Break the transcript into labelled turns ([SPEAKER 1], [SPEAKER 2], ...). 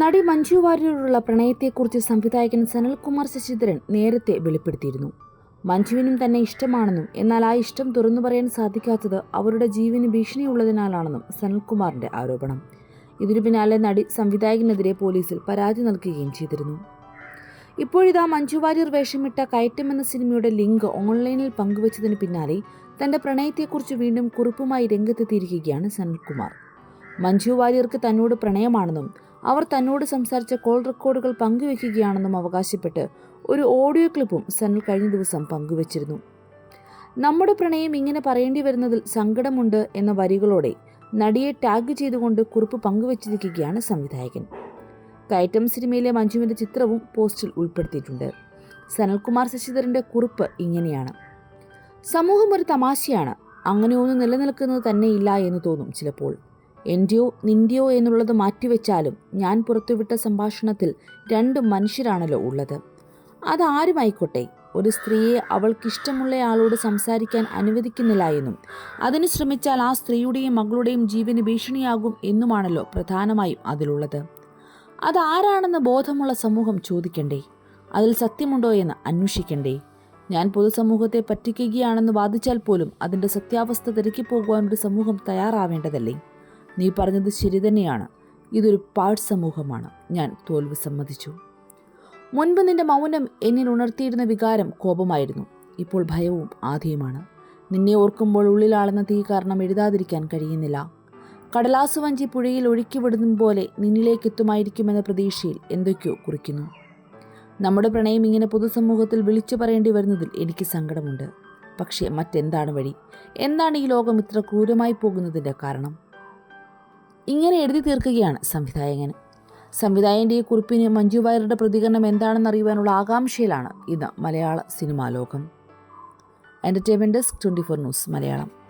[SPEAKER 1] നടി മഞ്ജു വാര്യരോടുള്ള പ്രണയത്തെക്കുറിച്ച് സംവിധായകൻ സനൽകുമാർ ശശിധരൻ നേരത്തെ വെളിപ്പെടുത്തിയിരുന്നു. മഞ്ജുവിനും തന്നെ ഇഷ്ടമാണെന്നും എന്നാൽ ആ ഇഷ്ടം തുറന്നു പറയാൻ സാധിക്കാത്തത് അവരുടെ ജീവന് ഭീഷണിയുള്ളതിനാലാണെന്നും സനൽകുമാറിന്റെ ആരോപണം. ഇതിനു പിന്നാലെ നടി സംവിധായകനെതിരെ പോലീസിൽ പരാതി നൽകുകയും ചെയ്തിരുന്നു. ഇപ്പോഴിതാ മഞ്ജു വാര്യർ വേഷമിട്ട കയറ്റം എന്ന സിനിമയുടെ ലിങ്ക് ഓൺലൈനിൽ പങ്കുവച്ചതിന് പിന്നാലെ തന്റെ പ്രണയത്തെക്കുറിച്ച് വീണ്ടും കുറിപ്പുമായി രംഗത്തെത്തിയിരിക്കുകയാണ് സനൽകുമാർ. മഞ്ജു വാര്യർക്ക് തന്നോട് പ്രണയമാണെന്നും അവർ തന്നോട് സംസാരിച്ച കോൾ റെക്കോർഡുകൾ പങ്കുവെക്കുകയാണെന്നും അവകാശപ്പെട്ട് ഒരു ഓഡിയോ ക്ലിപ്പും സനൽ കഴിഞ്ഞ ദിവസം പങ്കുവച്ചിരുന്നു. നമ്മുടെ പ്രണയം ഇങ്ങനെ പറയേണ്ടി വരുന്നതിൽ സങ്കടമുണ്ട് എന്ന വരികളോടെ നടിയെ ടാഗ് ചെയ്തുകൊണ്ട് കുറിപ്പ് പങ്കുവച്ചിരിക്കുകയാണ് സംവിധായകൻ. കയറ്റം സിനിമയിലെ മഞ്ജുവിന്റെ ചിത്രവും പോസ്റ്റിൽ ഉൾപ്പെടുത്തിയിട്ടുണ്ട്. സനൽകുമാർ ശശിധരന്റെ കുറിപ്പ് ഇങ്ങനെയാണ്. സമൂഹം ഒരു തമാശയാണ് അങ്ങനെ ഒന്നും നിലനിൽക്കുന്നത് തന്നെയില്ല എന്ന് തോന്നും ചിലപ്പോൾ. എന്റെയോ നിന്റെയോ എന്നുള്ളത് മാറ്റിവെച്ചാലും ഞാൻ പുറത്തുവിട്ട സംഭാഷണത്തിൽ രണ്ട് മനുഷ്യരാണല്ലോ ഉള്ളത്. അതാരുമായിക്കോട്ടെ? ഒരു സ്ത്രീയെ അവൾക്കിഷ്ടമുള്ള ആളോട് സംസാരിക്കാൻ അനുവദിക്കുന്നില്ല എന്നും അതിന് ശ്രമിച്ചാൽ ആ സ്ത്രീയുടെയും മകളുടെയും ജീവന് ഭീഷണിയാകും എന്നുമാണല്ലോ പ്രധാനമായും അതിലുള്ളത്. അതാരാണെന്ന് ബോധമുള്ള സമൂഹം ചോദിക്കണ്ടേ? അതിൽ സത്യമുണ്ടോ എന്ന് അന്വേഷിക്കണ്ടേ? ഞാൻ പൊതുസമൂഹത്തെ പറ്റിക്കുകയാണെന്ന് വാദിച്ചാൽ പോലും അതിന്റെ സത്യാവസ്ഥ തിരക്കിപ്പോകുവാൻ ഒരു സമൂഹം തയ്യാറാവേണ്ടതല്ലേ? നീ പറഞ്ഞത് ശരി തന്നെയാണ്. ഇതൊരു പാഴ് സമൂഹമാണ്. ഞാൻ തോൽവി സമ്മതിച്ചു. മുൻപ് നിന്റെ മൗനം എന്നിൽ ഉണർത്തിയിരുന്ന വികാരം കോപമായിരുന്നു. ഇപ്പോൾ ഭയവും ആധിയുമാണ്. നിന്നെ ഓർക്കുമ്പോൾ ഉള്ളിലാളുന്ന തീ കാരണം എഴുതാതിരിക്കാൻ കഴിയുന്നില്ല. കടലാസു വഞ്ചി പുഴയിൽ ഒഴുക്കിവിടുന്ന പോലെ നിന്നിലേക്ക് എത്തുമായിരിക്കുമെന്ന പ്രതീക്ഷയിൽ എന്തൊക്കെയോ കുറിക്കുന്നു. നമ്മുടെ പ്രണയം ഇങ്ങനെ പൊതുസമൂഹത്തിൽ വിളിച്ചു പറയേണ്ടി വരുന്നതിൽ എനിക്ക് സങ്കടമുണ്ട്. പക്ഷേ മറ്റെന്താണ് വഴി? എന്താണ് ഈ ലോകം ഇത്ര ക്രൂരമായി പോകുന്നതിന്റെ കാരണം? ഇങ്ങനെ എഴുതി തീർക്കുകയാണ് സംവിധായകൻ. സംവിധായകന്റെ ഈ കുറിപ്പിന് മഞ്ജു വാര്യരുടെ പ്രതികരണം എന്താണെന്ന് അറിയുവാനുള്ള ആകാംക്ഷയിലാണ് ഇന്ന് മലയാള സിനിമാ ലോകം. Entertainment desk twenty four news Malayalam.